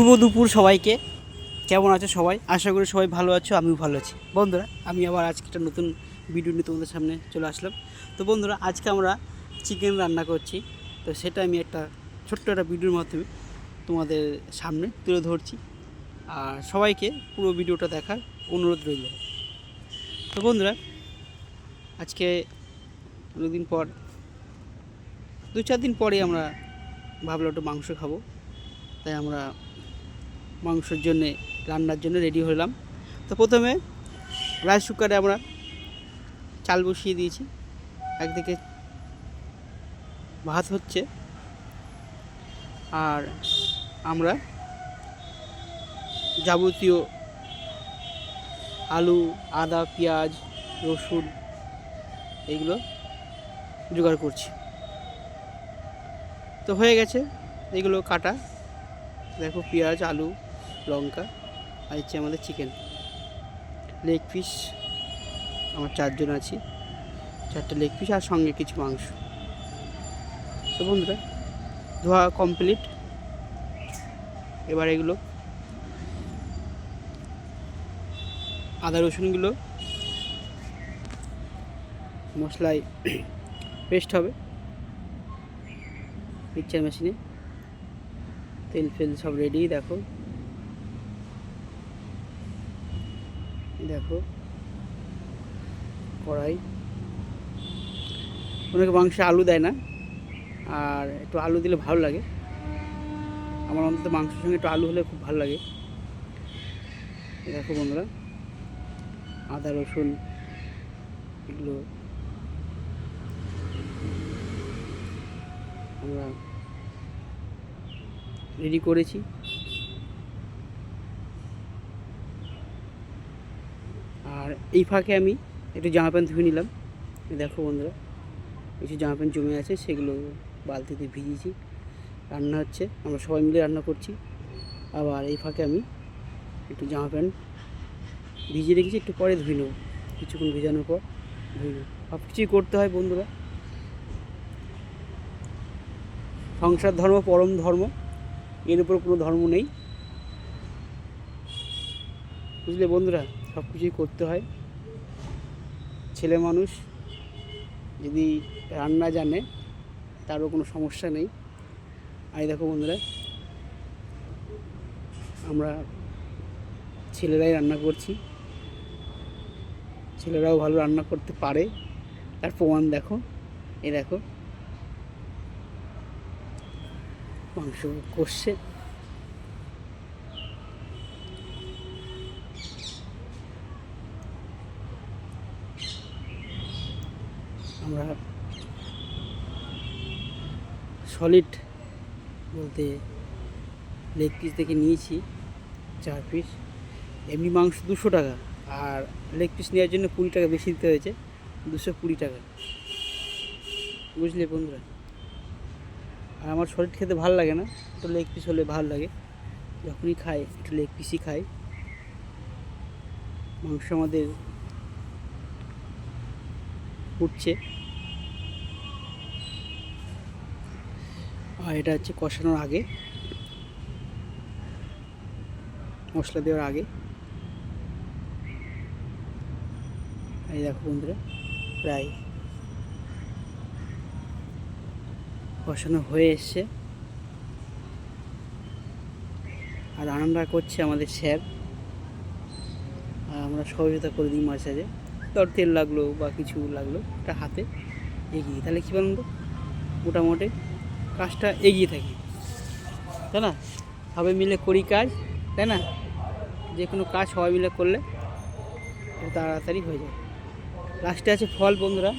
শুভ দুপুর সবাইকে। কেমন আছো সবাই? আশা করি সবাই ভালো আছো, আমিও ভালো আছি। বন্ধুরা, আমি আবার আজকে একটা নতুন ভিডিও নিয়ে তোমাদের সামনে চলে আসলাম। তো বন্ধুরা, আজকে আমরা চিকেন রান্না করছি। তো সেটা আমি একটা ছোট্ট একটা ভিডিওর মাধ্যমে তোমাদের সামনে তুলে ধরছি। আর সবাইকে পুরো ভিডিওটা দেখার অনুরোধ রইল। তো বন্ধুরা, আজকে অনেকদিন পর, দু চার দিন পরে আমরা ভাবলাম একটু মাংস খাব। তাই আমরা মাংসের জন্যে, রান্নার জন্য রেডি হলাম। তো প্রথমে রাইস কুকারে আমরা চাল বসিয়ে দিয়েছি। একদিকে ভাত হচ্ছে। আর আমরা যাবতীয় আলু, আদা, পেঁয়াজ, রসুন এগুলো জোগাড় করছি। তো হয়ে গেছে। এগুলো কাটা। দেখো পেঁয়াজ, আলু লঙ্কা আর হচ্ছে আমাদের চিকেন লেগ পিস আমার চারজন আছি। চারটে লেগ পিস আর সঙ্গে কিছু মাংস। তো বন্ধুরা, ধোয়া কমপ্লিট এবার এগুলো, আদা রসুনগুলো মশলায় পেস্ট হবে। মিক্সচার মেশিনে তেল ফেল সব রেডি দেখো। দেখো। কড়াই। অনেকে মাংসে আলু দেয় না, আর একটু আলু দিলে ভালো লাগে। আমার অন্তত মাংসের সঙ্গে একটু আলু হলে খুব ভালো লাগে। দেখো বন্ধুরা, আদা, রসুন, এগুলো আমরা রেডি করেছি। আর এই ফাঁকে আমি একটু জামা প্যান্ট ধুয়ে নিলাম। দেখো বন্ধুরা, কিছু জামা প্যান্ট জমে আছে, সেগুলো বালতিতে ভিজিয়েছি। রান্না হচ্ছে, আমরা সবাই মিলে রান্না করছি। আবার এই ফাঁকে আমি একটু জামা প্যান্ট ভিজিয়ে রেখেছি, একটু পরে ধুয়ে নেব। কিছুক্ষণ ভেজানোর পর ধুয়ে নেব। সব কিছুই করতে হয় বন্ধুরা। সংসার ধর্ম, পরম ধর্ম, এর উপর কোনো ধর্ম নেই। বুঝলে বন্ধুরা? সব কিছুই করতে হয়। ছেলে মানুষ যদি রান্না জানে, তারও কোনো সমস্যা নেই। আর দেখো বন্ধুরা, আমরা ছেলেরাই রান্না করছি। ছেলেরাও ভালো রান্না করতে পারে। তার প্রমাণ দেখো। এ দেখো, মাংস কষছে। আমরা সলিড বলতে লেগ পিস থেকে নিয়েছি, চার পিস এমনি মাংস দুশো টাকা, আর লেগ পিস নেওয়ার জন্য কুড়ি টাকা বেশি দিতে হয়েছে, দুশো কুড়ি টাকা। বুঝলে বন্ধুরা? আর আমার শরীর খেতে ভালো লাগে না, একটু লেগ পিস হলে ভালো লাগে। যখনই খাই, একটু লেগ পিসই খাই। মাংস আমাদের উঠছে আর এটা হচ্ছে কষানোর আগে। মশলা দেওয়ার আগে। এই দেখো বন্ধুরা, প্রায় কষানো হয়ে এসছে। আর রান্না করছে আমাদের স্যার। আর আমরা সহযোগিতা করে দিই মাঝে সাঝে। তোর তেল লাগল বা কিছু লাগল, এটা হাতে এগিয়ে তাহলে কী বলুন তো? মোটামুটি কাজটা এগিয়ে থাকি। তাই না? সবাই মিলে করি কাজ, তাই না? যে কোনো কাজ সবাই মিলে করলে তাড়াতাড়ি হয়ে যায়। লাস্টে আছে ফল, বন্ধুরা।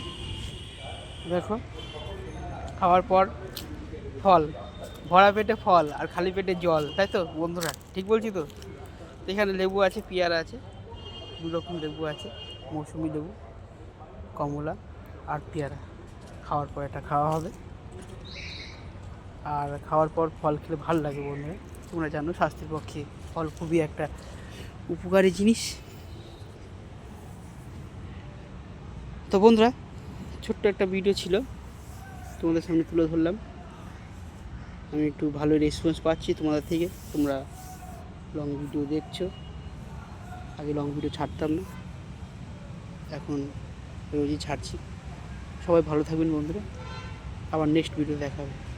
দেখো, খাওয়ার পর ফল, ভরা পেটে ফল আর খালি পেটে জল, তাই তো, বন্ধুরা? ঠিক বলছি তো? এখানে লেবু আছে, পেয়ারা আছে, দু রকম লেবু আছে, মৌসুমি লেবু, কমলা আর পেয়ারা। খাওয়ার পর এটা খাওয়া হবে। আর খাওয়ার পর ফল খেলে ভালো লাগে বন্ধুরা। তোমরা জানো স্বাস্থ্যের পক্ষে ফল খুবই একটা উপকারী জিনিস। তো বন্ধুরা, ছোট্ট একটা ভিডিও ছিল, তোমাদের সামনে তুলে ধরলাম। আমি একটু ভালো রেসপন্স পাচ্ছি তোমাদের থেকে। তোমরা লং ভিডিও দেখছ। আগে লং ভিডিও ছাড়তাম না। এখন রোজই ছাড়ছি। সবাই ভালো থাকবেন বন্ধুরা। আবার নেক্সট ভিডিও দেখা হবে।